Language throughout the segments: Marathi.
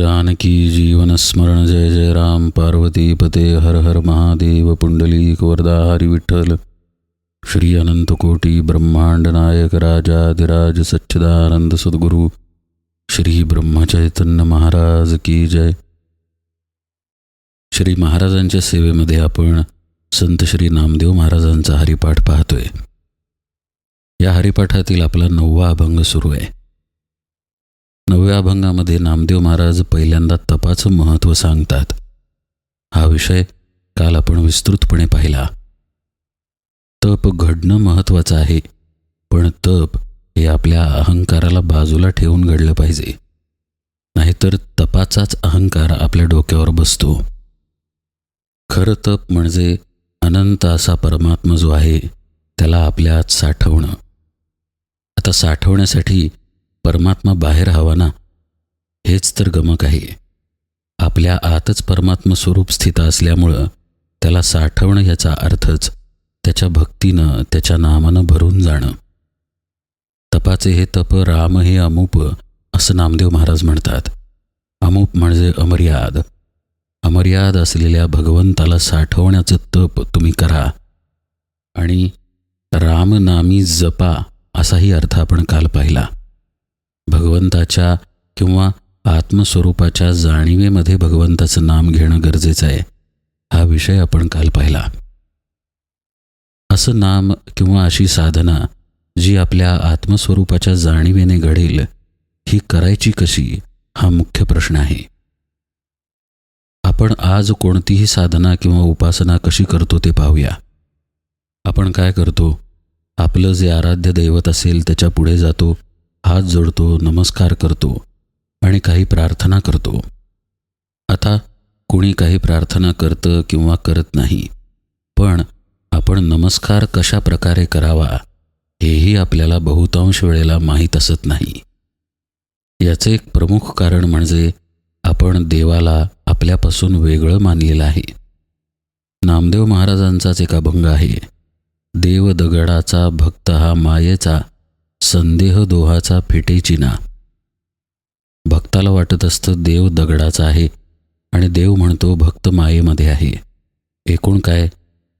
जानकी जीवन स्मरण जय जय राम। पार्वती पते हर हर महादेव। पुंडली वरदा हरी विठ्ठल। श्री अनंतकोटी ब्रह्मांड नायक राजाधिराज सच्चिदानंद सद्गुरु। श्री ब्रह्मचैतन्य महाराज की जय। श्री महाराजांच्या सेवेमध्ये आपण संत श्री नामदेव महाराजांचा हरिपाठ पाहतोय. या हरिपाठातील आपला नववा अभंग सुरू आहे. नवव्या अभंगामध्ये नामदेव महाराज पहिल्यांदा तपाचं महत्त्व सांगतात. हा विषय काल आपण विस्तृतपणे पाहिला. तप घडणं महत्त्वाचं आहे पण तप हे आपल्या अहंकाराला बाजूला ठेवून घडलं पाहिजे. नाहीतर तपाचाच अहंकार आपल्या डोक्यावर बसतो. खरं तप म्हणजे अनंत असा परमात्मा जो आहे त्याला आपल्या आत साठवणं. आता साठवण्यासाठी परमात्मा बाहेर हवा ना हेच तर गमक आहे. आपल्या आतच परमात्मा स्वरूप स्थित असल्यामुळं त्याला साठवणं याचा अर्थच त्याच्या भक्तीनं त्याच्या नामानं भरून जाणं. तपाचे हे तप राम हे अमूप असं नामदेव महाराज म्हणतात. अमूप म्हणजे अमर्याद. अमर्याद असलेल्या भगवंताला साठवण्याचं तप तुम्ही करा. आणि रामनामी जपा असाही अर्थ आपण काल पाहिला. भगवंताच्या किंवा आत्मस्वरूपाच्या जाणीवेमध्ये भगवंताचं नाम घेणं गरजेचं आहे. हा विषय आपण काल पाहिला. असं नाम किंवा अशी साधना जी आपल्या आत्मस्वरूपाच्या जाणीवेने घडेल ही करायची कशी हा मुख्य प्रश्न आहे. आपण आज कोणतीही साधना किंवा उपासना कशी करतो ते पाहूया. आपण काय करतो? आपलं जे आराध्य दैवत असेल त्याच्या पुढे जातो हात जोडतो नमस्कार करतो आणि काही प्रार्थना करतो. आता कुणी काही प्रार्थना करतं किंवा करत नाही पण आपण नमस्कार कशा प्रकारे करावा हेही आपल्याला बहुतांश वेळेला माहीत असत नाही. याचे एक प्रमुख कारण म्हणजे आपण देवाला आपल्यापासून वेगळं मानलेलं आहे. नामदेव महाराजांचाच एक अभंग आहे देव दगडाचा भक्त हा मायेचा संदेह दोहाचा फेटेची चिना भक्ताला वाटत असतं देव दगडाचा आहे आणि देव म्हणतो भक्त मायेमध्ये आहे. एकूण काय?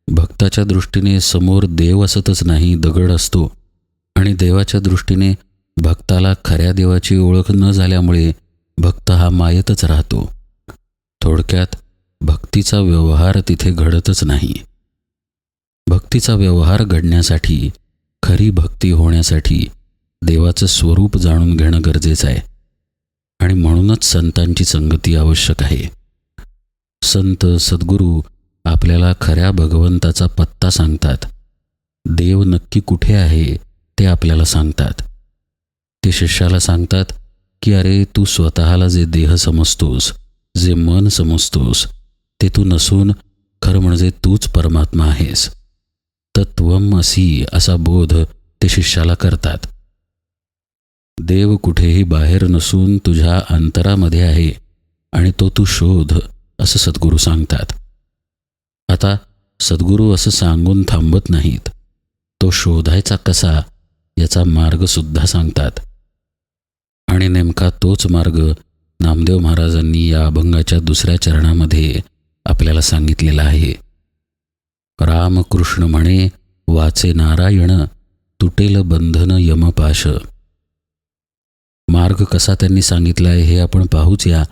भक्ताच्या दृष्टीने समोर देव असतच नाही दगड असतो. आणि देवाच्या दृष्टीने भक्ताला खऱ्या देवाची ओळख न झाल्यामुळे भक्त हा मायेतच राहतो. थोडक्यात भक्तीचा व्यवहार तिथे घडतच नाही. भक्तीचा व्यवहार घडण्यासाठी खरी भक्ती होण्यासाठी देवाचं स्वरूप जाणून घेणं गरजेचं आहे. आणि म्हणूनच संतांची संगती आवश्यक आहे. संत सद्गुरू आपल्याला खऱ्या भगवंताचा पत्ता सांगतात. देव नक्की कुठे आहे ते आपल्याला सांगतात. ते शिष्याला सांगतात की अरे तू स्वतःला जे देह समजतोस जे मन समजतोस ते तू नसून खरं म्हणजे तूच परमात्मा आहेस. तत्वम असी असा बोध ते शिष्याला करतात. देव कुठेही बाहेर नसून तुझ्या अंतरामध्ये आहे आणि तो तू शोध असं सद्गुरू सांगतात. आता सद्गुरू असं सांगून थांबत नाहीत. तो शोधायचा कसा याचा मार्गसुद्धा सांगतात. आणि नेमका तोच मार्ग नामदेव महाराजांनी या अभंगाच्या दुसऱ्या चरणामध्ये आपल्याला सांगितलेला आहे. रामकृष्ण म्हणे वाचे नारायण तुटेल बंधन यमपाश. मार्ग कसा त्यांनी सांगितला आहे हे आपण पाहूच या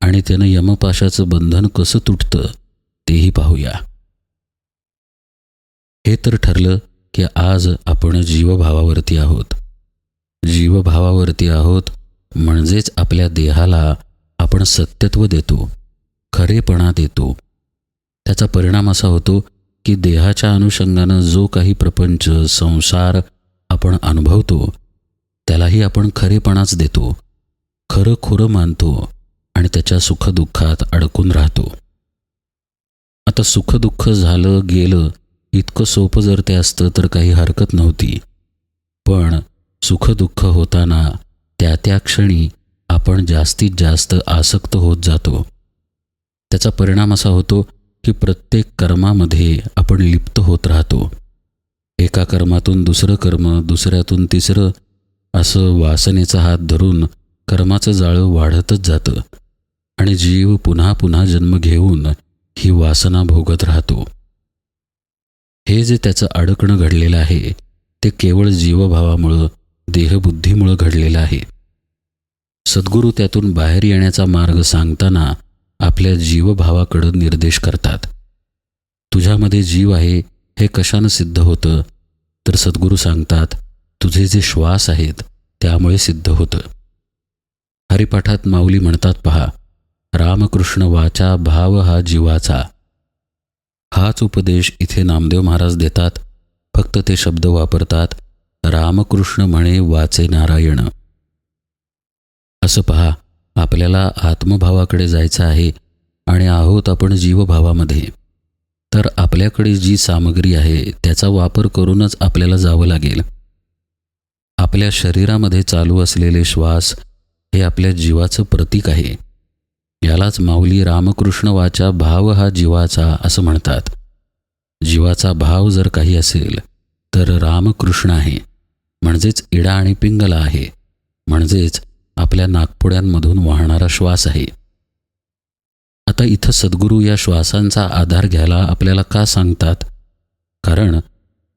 आणि त्यानं यमपाशाचं बंधन कसं तुटतं तेही पाहूया. हे तर ठरलं की आज आपण जीवभावावरती आहोत. जीवभावावरती आहोत म्हणजेच आपल्या देहाला आपण सत्यत्व देतो खरेपणा देतो. त्याचा परिणाम असा होतो की देहाच्या अनुषंगानं जो काही प्रपंच संसार आपण अनुभवतो त्यालाही आपण खरेपणाच देतो खरं खुरं मानतो आणि त्याच्या सुखदुःखात अडकून राहतो. आता सुखदुःख झालं गेलं इतकं सोपं जर ते असतं तर काही हरकत नव्हती. पण सुखदुःख होताना त्या त्या क्षणी आपण जास्तीत जास्त आसक्त होत जातो. त्याचा परिणाम असा होतो की प्रत्येक कर्मामध्ये आपण लिप्त होत राहतो. एका कर्मातून दुसरं कर्म दुसऱ्यातून तिसरं असं वासनेचा हात धरून कर्माचं जाळं वाढतच जातं. आणि जीव पुन्हा पुन्हा जन्म घेऊन ही वासना भोगत राहतो. हे जे त्याचं अडकणं घडलेलं आहे ते केवळ जीवभावामुळं देहबुद्धीमुळं घडलेलं आहे. सद्गुरू त्यातून बाहेर येण्याचा मार्ग सांगताना आपल्या जीवभावाकडं निर्देश करतात. तुझ्यामध्ये जीव आहे हे कशानं सिद्ध होतं? तर सद्गुरू सांगतात तुझे जे श्वास आहेत त्यामुळे सिद्ध होतं. हरिपाठात माऊली म्हणतात पहा रामकृष्ण वाचा भाव हा जीवाचा. हाच उपदेश इथे नामदेव महाराज देतात फक्त ते शब्द वापरतात रामकृष्ण म्हणे वाचे नारायण. असं पहा आपल्याला आत्मभावाकडे जायचं आहे आणि आहोत आपण जीवभावामध्ये. तर आपल्याकडे जी सामग्री आहे त्याचा वापर करूनच आपल्याला जावं लागेल. आपल्या शरीरामध्ये चालू असलेले श्वास हे आपल्या जीवाचं प्रतीक आहे. यालाच माऊली रामकृष्ण वाचा भाव हा जीवाचा असं म्हणतात. जीवाचा भाव जर काही असेल तर रामकृष्ण आहे. म्हणजेच इडा आणि पिंगला आहे. म्हणजेच आपल्या नागपुड्यांमधून वाहणारा श्वास आहे. आता इथं सद्गुरू या श्वासांचा आधार घ्यायला आपल्याला का सांगतात? कारण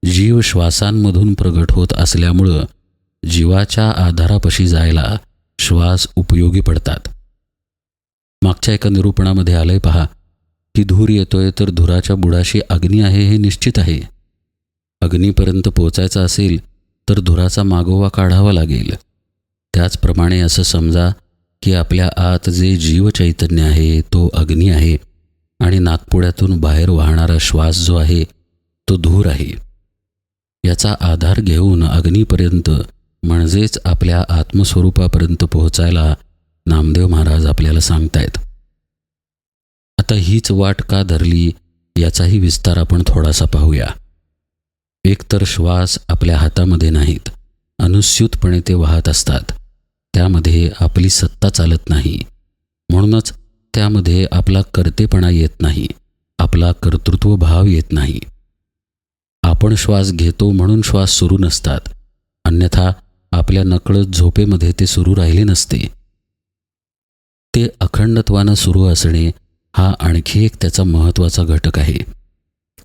जीव श्वासांमधून प्रगट होत असल्यामुळं जीवाच्या आधारापाशी जायला श्वास उपयोगी पडतात. मागच्या एका निरूपणामध्ये आलंय पहा की धूर येतोय तर धुराच्या बुडाशी अग्नी आहे हे निश्चित आहे. अग्नीपर्यंत पोचायचं असेल तर धुराचा मागोवा काढावा लागेल. त्याचप्रमाणे असं समजा की आपल्या आत जे जीवचैतन्य आहे तो अग्नी आहे आणि नागपुड्यातून बाहेर वाहणारा श्वास जो आहे तो धूर आहे. याचा आधार घेऊन अग्नीपर्यंत म्हणजेच आपल्या आत्मस्वरूपापर्यंत पोहोचायला नामदेव महाराज आपल्याला सांगतायत. आता हीच वाट का धरली याचाही विस्तार आपण थोडासा पाहूया. एकतर श्वास आपल्या हातामध्ये नाहीत अनुस्यूतपणे ते वाहत असतात. त्यामध्ये आपली सत्ता चालत नाही. म्हणूनच त्यामध्ये आपला कर्तेपणा येत नाही. आपला कर्तृत्व भाव येत नाही. आपण श्वास घेतो म्हणून श्वास सुरू नसतात. अन्यथा आपल्या नकळत झोपेमध्ये ते सुरू राहिले नसते. ते अखंडत्वानं सुरू असणे हा आणखी एक त्याचा महत्त्वाचा घटक आहे.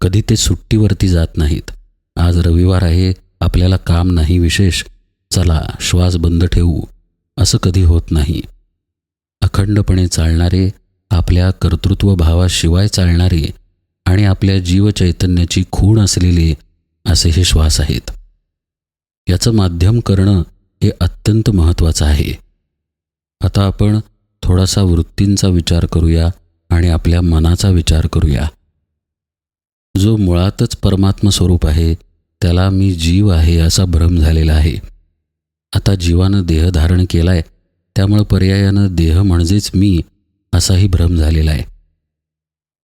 कधी ते सुट्टीवरती जात नाहीत. आज रविवार आहे आपल्याला काम नाही विशेष. चला श्वास बंद ठेवू. असं कधी होत नाही. अखंडपणे चालणारे आपल्या कर्तृत्व भावाशिवाय चालणारे आणि आपल्या जीवचैतन्याची खूण असलेले असे हे श्वास आहेत. याचं माध्यम करणं हे अत्यंत महत्त्वाचं आहे. आता आपण थोडासा वृत्तींचा विचार करूया आणि आपल्या मनाचा विचार करूया. जो मुळातच परमात्म स्वरूप आहे त्याला मी जीव आहे असा भ्रम झालेला आहे. आता जीवानं देह धारण केलाय त्यामुळं पर्यायानं देह म्हणजेच मी असाही भ्रम झालेला आहे.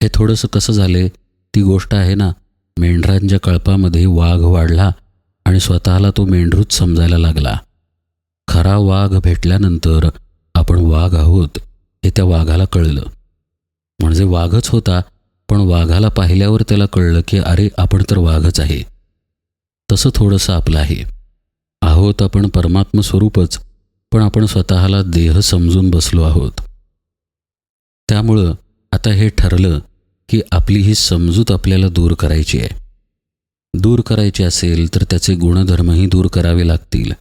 हे थोडंसं कसं झाले ती गोष्ट आहे ना मेंढरांच्या कळपामध्ये वाघ वाढला आणि स्वतःला तो मेंढरूच समजायला लागला. खरा वाघ भेटल्यानंतर आपण वाघ आहोत हे त्या वाघाला कळलं. म्हणजे वाघच होता पण वाघाला पाहिल्यावर त्याला कळलं की अरे आपण तर वाघच आहे. तसं थोडंसं आपलं आहे. आहोत आपण परमात्म स्वरूपच पण आपण स्वतःला देह समजून बसलो आहोत. त्यामुळं आता हे ठरलं की आपली ही समजूत आपल्याला दूर करायची आहे. दूर करायची असेल तर त्याचे गुणधर्मही दूर करावे लागतील.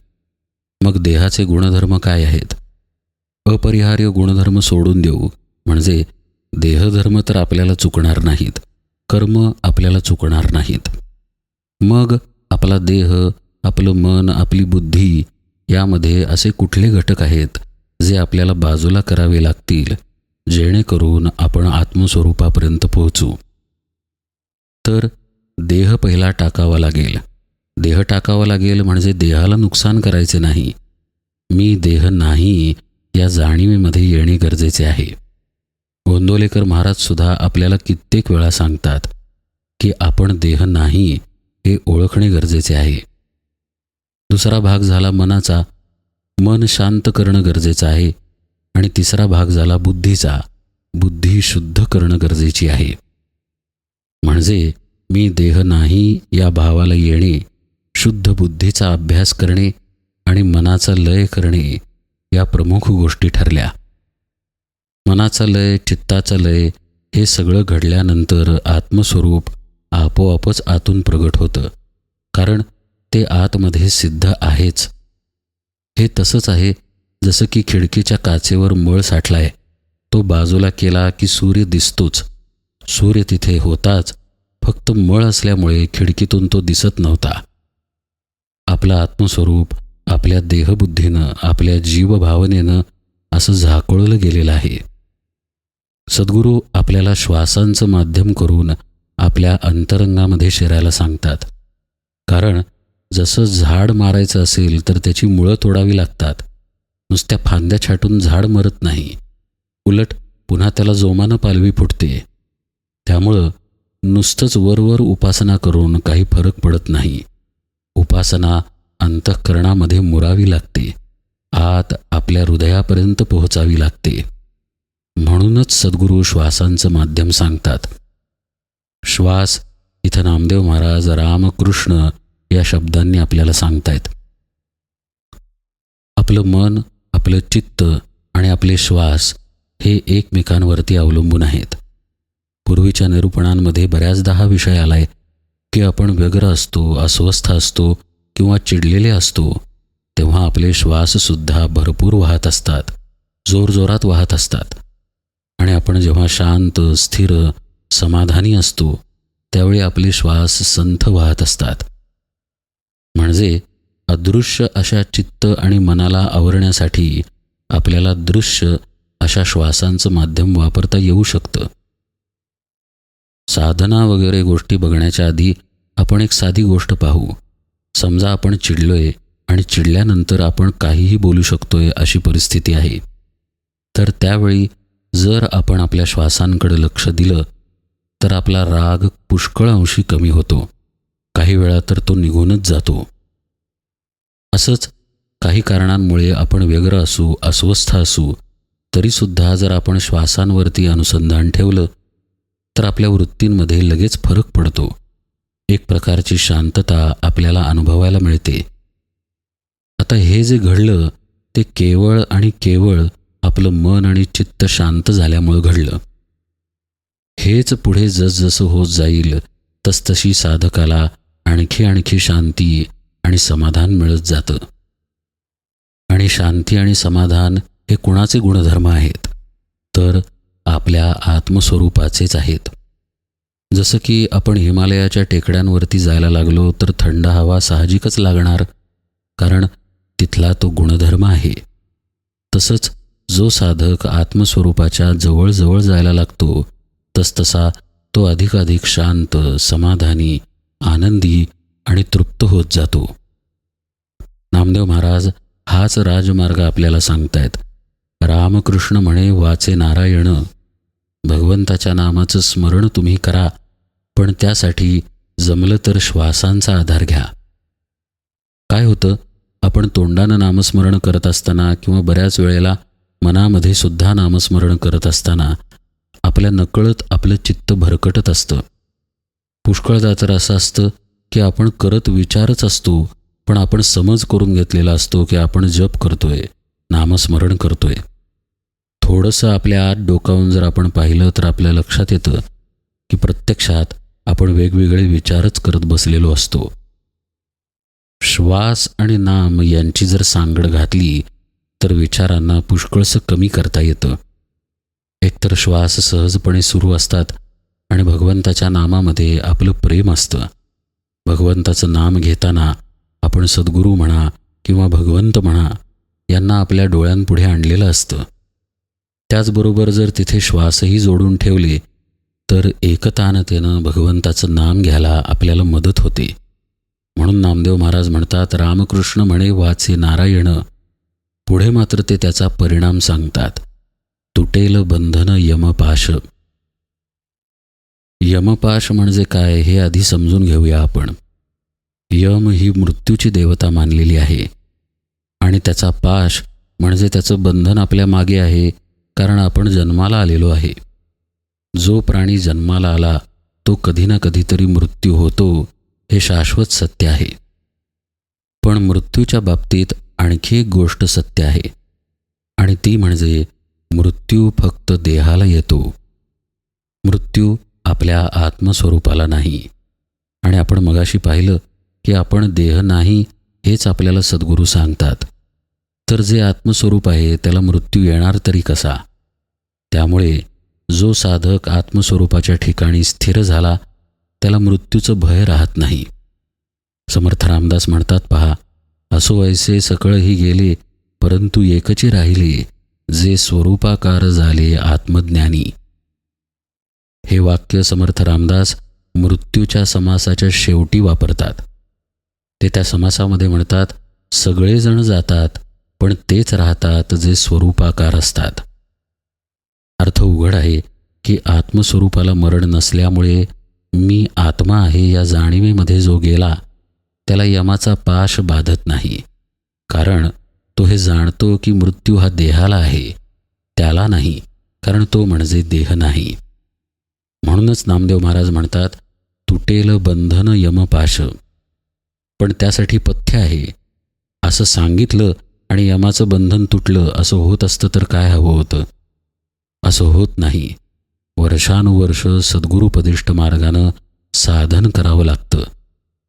मग देहाचे गुणधर्म काय आहेत? अपरिहार्य गुणधर्म सोडून देऊ म्हणजे देहधर्म तर आपल्याला चुकणार नाहीत कर्म आपल्याला चुकणार नाहीत. मग आपला देह आपलं मन आपली बुद्धी यामध्ये असे कुठले घटक आहेत जे आपल्याला बाजूला करावे लागतील जेणेकरून आपण आत्मस्वरूपापर्यंत पोहोचू? तर देह पहिला टाकावा लागेल. देह टाकावा लागेल म्हणजे देहाला नुकसान करायचे नाही. मी देह नाही या जाणीवेमध्ये येणे गरजेचे आहे. गोंदोलेकर महाराज सुद्धा आपल्याला कित्येक वेळा सांगतात की आपण देह नाही हे ओळखणे गरजेचे आहे. दुसरा भाग झाला मनाचा. मन शांत करणं गरजेचं आहे. आणि तिसरा भाग झाला बुद्धीचा. बुद्धी शुद्ध करणं गरजेची आहे. म्हणजे मी देह नाही या भावाला येणे शुद्ध बुद्धीचा अभ्यास करणे आणि मनाचा लय करणे या प्रमुख गोष्टी ठरल्या. मनाचा लय चित्ताचा लय हे सगळं घडल्यानंतर आत्मस्वरूप आपोआपच आतून प्रगट होतं. कारण ते आतमध्ये सिद्ध आहेच. हे तसंच आहे जसं की खिडकीच्या काचेवर मळ साठलाय. तो बाजूला केला की सूर्य दिसतोच. सूर्य तिथे होताच. फक्त मळ असल्यामुळे खिडकीतून तो दिसत नव्हता. आपलं आत्मस्वरूप आपल्या देहबुद्धीनं आपल्या जीवभावनेनं असं झाकोळलं गेलेलं आहे. सद्गुरू आपल्याला श्वासांचं माध्यम करून आपल्या अंतरंगामध्ये शिरायला सांगतात. कारण जसं झाड मारायचं असेल तर त्याची मुळं तोडावी लागतात. नुसत्या फांद्या छाटून झाड मरत नाही. उलट पुन्हा त्याला जोमानं पालवी फुटते. त्यामुळं नुसतंच वरवर उपासना करून काही फरक पडत नाही. उपासना अंतःकरणामध्ये मुरावी लागते. आत आपल्या हृदयापर्यंत पोहोचावी लागते. म्हणूनच सद्गुरू श्वासांचं माध्यम सांगतात. श्वास इथं नामदेव महाराज रामकृष्ण या शब्दांनी आपल्याला सांगतायत. आपलं मन आपलं चित्त आणि आपले श्वास हे एकमेकांवरती अवलंबून आहेत. पूर्वीच्या निरूपणांमध्ये बऱ्याचदा हा विषय आलाय की आपण व्यग्र असतो अस्वस्थ असतो किंवा चिडलेले असतो तेव्हा आपले श्वाससुद्धा भरपूर वाहत असतात जोरजोरात वाहत असतात. आणि आपण जेव्हा शांत स्थिर समाधानी असतो त्यावेळी आपले श्वास संथ वाहत असतात. म्हणजे अदृश्य अशा चित्त आणि मनाला आवरण्यासाठी आपल्याला दृश्य अशा श्वासांचं माध्यम वापरता येऊ शकतं. साधना वगैरे गोष्टी बघण्याच्या आधी आपण एक साधी गोष्ट पाहू. समजा आपण चिडलोय आणि चिडल्यानंतर आपण काहीही बोलू शकतोय अशी परिस्थिती आहे. तर त्यावेळी जर आपण आपल्या श्वासांकडे लक्ष दिलं तर आपला राग पुष्कळ अंशी कमी होतो. काही वेळा तर तो निघूनच जातो. असंच काही कारणांमुळे आपण व्यग्र असू अस्वस्थ असू तरीसुद्धा जर आपण श्वासांवरती अनुसंधान ठेवलं तर आपल्या वृत्तींमध्ये लगेच फरक पडतो. एक प्रकारची शांतता आपल्याला अनुभवायला मिळते. आता हे जे घडलं ते केवळ आणि केवळ आपलं मन आणि चित्त शांत झाल्यामुळं घडलं. हेच पुढे जसजसं होत जाईल तसतशी साधकाला आणखी आणखी शांती आणि समाधान मिळत जातं. आणि शांती आणि समाधान हे कुणाचे गुणधर्म आहेत? तर आपल्या आत्मस्वरूपाचेच आहेत. जसं की आपण हिमालयाच्या टेकड्यांवरती जायला लागलो तर थंड हवा साहजिकच लागणार कारण तिथला तो गुणधर्म आहे. तसंच जो साधक आत्मस्वरूपाच्या जवळजवळ जायला लागतो तसतसा तो अधिकाधिक शांत समाधानी आनंदी आणि तृप्त होत जातो. नामदेव महाराज हाच राजमार्ग आपल्याला सांगतायत. रामकृष्ण म्हणे वाचे नारायण भगवंताच्या नामाचं स्मरण तुम्ही करा पण त्यासाठी जमलं तर श्वासांचा आधार घ्या. काय होतं? आपण तोंडानं नामस्मरण करत असताना किंवा बऱ्याच वेळेला मनामध्ये सुद्धा नामस्मरण करत असताना आपल्या नकळत आपलं चित्त भरकटत असतं. पुष्कळदा तर असं असतं की आपण करत विचारच असतो पण आपण समज करून घेतलेला असतो की आपण जप करतोय नामस्मरण करतोय. थोडंसं आपल्या आत डोकावून जर आपण पाहिलं तर आपल्या लक्षात येतं की प्रत्यक्षात आपण वेगवेगळे विचारच करत बसलेलो असतो. श्वास आणि नाम यांची जर सांगड घातली तर विचारांना पुष्कळसं कमी करता येतं. एकतर श्वास सहजपणे सुरू असतात आणि भगवंताच्या नामामध्ये आपलं प्रेम असतं. भगवंताचं नाम घेताना आपण सद्गुरू म्हणा किंवा भगवंत म्हणा यांना आपल्या डोळ्यांपुढे आणलेलं असतं. त्याचबरोबर जर तिथे श्वासही जोडून ठेवले तर एकतानतेनं भगवंताचं नाम घ्यायला आपल्याला मदत होते. म्हणून नामदेव महाराज म्हणतात रामकृष्ण म्हणे वाचे नारायण. पुढे मात्र ते त्याचा परिणाम सांगतात. तुटेल बंधन यमपाश. यमपाश म्हणजे काय हे आधी समजून घेऊया आपण. यम ही मृत्यूची देवता मानलेली आहे. आणि त्याचा पाश म्हणजे त्याचं बंधन आपल्या मागे आहे कारण आपण जन्माला आलेलो आहे. जो प्राणी जन्माला आला तो कधी ना कधीतरी मृत्यू होतो हे शाश्वत सत्य आहे. पण मृत्यूच्या बाबतीत आणखी एक गोष्ट सत्य आहे. आणि ती म्हणजे मृत्यू फक्त देहाला येतो. मृत्यू आपल्या आत्मस्वरूपाला नाही. आणि आपण मगाशी पाहिलं की आपण देह नाही हेच आपल्याला सद्गुरू सांगतात. तर जे आत्मस्वरूप आहे त्याला मृत्यू येणार तरी कसा? त्यामुळे जो साधक आत्मस्वरूपाच्या ठिकाणी स्थिर झाला त्याला मृत्यूचं भय राहत नाही. समर्थ रामदास म्हणतात पहा असो ऐसे सकळही गेले परंतु एकची राहिले जे स्वरूपाकार झाले आत्मज्ञानी. हे वाक्य समर्थ रामदास मृत्यूच्या समासाच्या शेवटी वापरतात. ते त्या समासामध्ये म्हणतात सगळेजण जातात पण तेच राहतात जे स्वरूपाकार असतात. अर्थ उघड आहे की आत्मस्वरूपाला मरण नसल्यामुळे मी आत्मा आहे या जाणीवेमध्ये जो गेला त्याला यमाचा पाश बाधत नाही. कारण तो हे जाणतो की मृत्यू हा देहाला आहे त्याला नाही कारण तो म्हणजे देह नाही. म्हणूनच नामदेव महाराज म्हणतात तुटेल बंधन यमपाश. पण त्यासाठी पथ्य आहे. असं सांगितलं आणि यमाचं बंधन तुटलं असं होत असतं तर काय हवं होतं? असं होत नाही. वर्षानुवर्ष सद्गुरुपदिष्ट मार्गानं साधन करावं लागतं.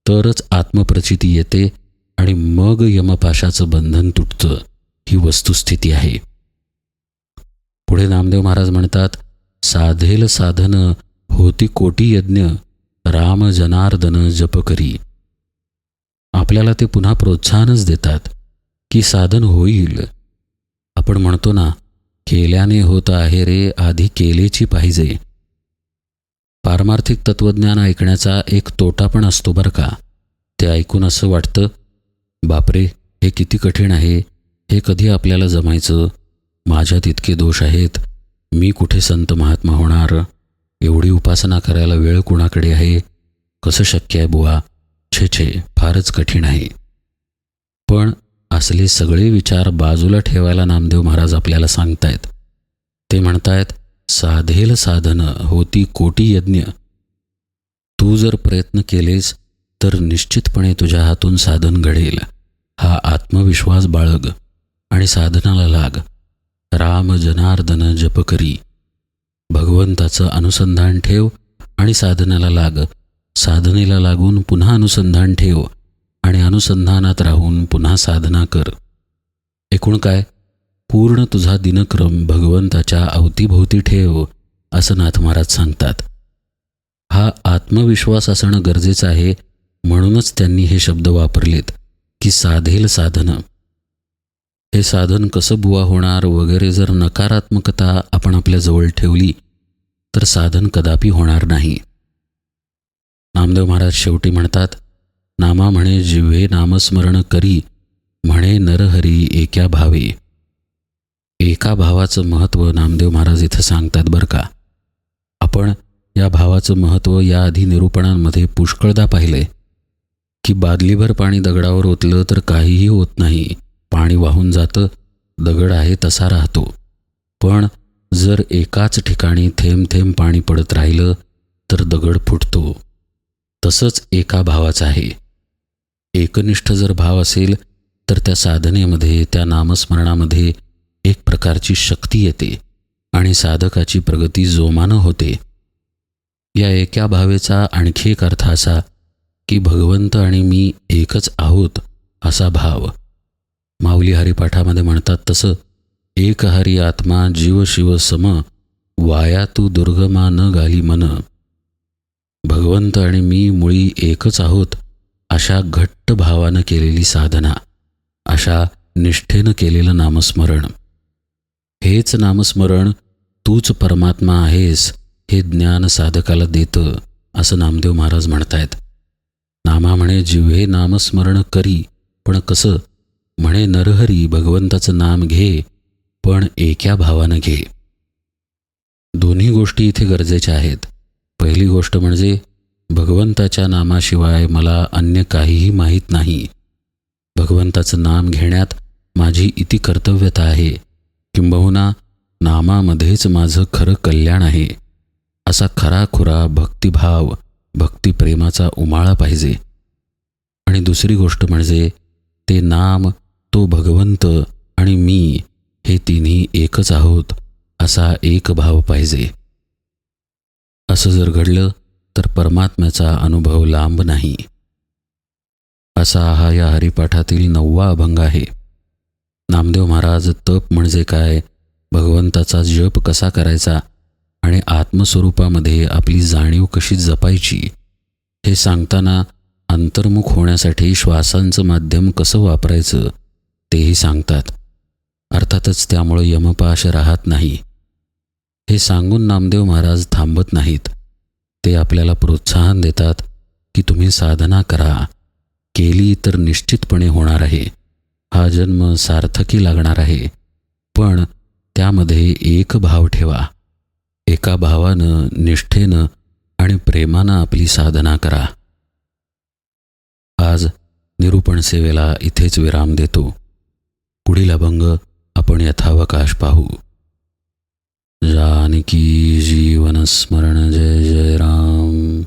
तरच आत्मप्रचिती येते आणि मग यमपाशाचं बंधन तुटतं ही वस्तुस्थिती आहे. पुढे नामदेव महाराज म्हणतात साधेल साधन होती कोटी यज्ञ राम जनार्दन जप करी. आपल्याला ते पुन्हा प्रोत्साहनच देतात की साधन होईल. आपण म्हणतो ना केल्याने होत आहे रे आधी केलेची पाहिजे. पारमार्थिक तत्त्वज्ञान ऐकण्याचा एक तोटा पण असतो बरं का. ते ऐकून असं वाटतं बापरे हे किती कठीण आहे. हे कधी आपल्याला जमायचं? माझ्यात इतके दोष आहेत. मी कुठे संत महात्मा होणार? एवढी उपासना करायला वेळ कुणाकडे आहे? कसं शक्य आहे बुवा? छे छे फारच कठीण आहे. पण असले सगळे विचार बाजूला ठेवायला नामदेव महाराज आपल्याला सांगतायत. ते म्हणतायत साधेल साधनं होती कोटी यज्ञ. तू जर प्रयत्न केलेस तर निश्चितपणे तुझ्या हातून साधन घडेल. हा आत्मविश्वास बाळग आणि साधनाला लाग. राम जनार्दन जप करी. भगवंताचं अनुसंधान ठेव आणि साधनाला लाग. साधनेला लागून पुन्हा अनुसंधान ठेव आणि अनुसंधानात राहून पुन्हा साधना कर. एकूण काय? पूर्ण तुझा दिनक्रम भगवंताच्या अवतीभोवती ठेव असं नाथ महाराज सांगतात. हा आत्मविश्वास असणं गरजेचं आहे म्हणूनच त्यांनी हे शब्द वापरलेत की साधेल साधनं. हे साधन कसं बुवा होणार वगैरे जर नकारात्मकता आपण आपल्याजवळ ठेवली तर साधन कदापि होणार नाही. नामदेव महाराज शेवटी म्हणतात नामा म्हणे जिव्हे नामस्मरण करी म्हणे नरहरी एका भावे. एका भावाचं महत्त्व नामदेव महाराज इथं सांगतात बरं का. आपण या भावाचं महत्त्व याआधी निरूपणांमध्ये पुष्कळदा पाहिले की बादलीभर पाणी दगडावर ओतलं तर काहीही होत नाही. पाणी वाहून जातं दगड आहे तसा राहतो. पण जर एकाच ठिकाणी थेंब थेंब पाणी पडत राहिलं तर दगड फुटतो. तसंच एका भावाचं आहे. एकनिष्ठ जर भाव असेल तर त्या साधनेमध्ये त्या नामस्मरणामध्ये एक प्रकारची शक्ती येते आणि साधकाची प्रगती जोमानं होते. या एका भावेचा आणखी एक अर्थ असा की भगवंत आणि मी एकच आहोत असा भाव. माऊली हरिपाठामध्ये म्हणतात तसं एक हरी आत्मा जीव शिव सम वाया तू दुर्गमा न घाली मन. भगवंत आणि मी मुळी एकच आहोत अशा घट्ट भावानं केलेली साधना अशा निष्ठेनं केलेलं नामस्मरण. हेच नामस्मरण तूच परमात्मा आहेस हे ज्ञान साधकाला देतं असं नामदेव महाराज म्हणतायत. नामा म्हणे जिव्हे नामस्मरण करी पण कसं म्हणे नरहरी भगवंताचं नाम घे पण एका भावानं घे. दोन्ही गोष्टी इथे गरजेच्या आहेत. पहिली गोष्ट म्हणजे भगवंताच्या नामाशिवाय मला अन्य काहीही माहीत नाही. भगवंताचं नाम घेण्यात माझी इति कर्तव्यता आहे किंबहुना नामामध्येच माझं खरं कल्याण आहे. असा खराखुरा भक्तिभाव भक्तिप्रेमाचा उमाळा पाहिजे. आणि दुसरी गोष्ट म्हणजे ते नाम तो भगवंत आणि मी हे तिन्ही एकच आहोत असा एक भाव पाहिजे. असं जर घडलं तर परमात्म्याचा अनुभव लांब नाही. असा हा या हरिपाठातील नववा अभंग आहे. नामदेव महाराज तप म्हणजे काय भगवंताचा जप कसा करायचा आणि आत्मस्वरूपामध्ये आपली जाणीव कशी जपायची हे सांगताना अंतर्मुख होण्यासाठी श्वासांचं माध्यम कसं वापरायचं तेही सांगतात. अर्थातच त्यामुळं यमपाश राहत नाही. हे सांगून नामदेव महाराज थांबत नाहीत. ते आपल्याला प्रोत्साहन देतात की तुम्ही साधना करा. केली तर निश्चितपणे होणार आहे. हा जन्म सार्थकी लागणार आहे. पण त्यामध्ये एक भाव ठेवा. एका भावानं निष्ठेनं आणि प्रेमानं आपली साधना करा. आज निरूपण सेवेला इथेच विराम देतो. पुढील अभंग आपण यथावकाश पाहू. जानकी जीवनस्मरण जय जय राम.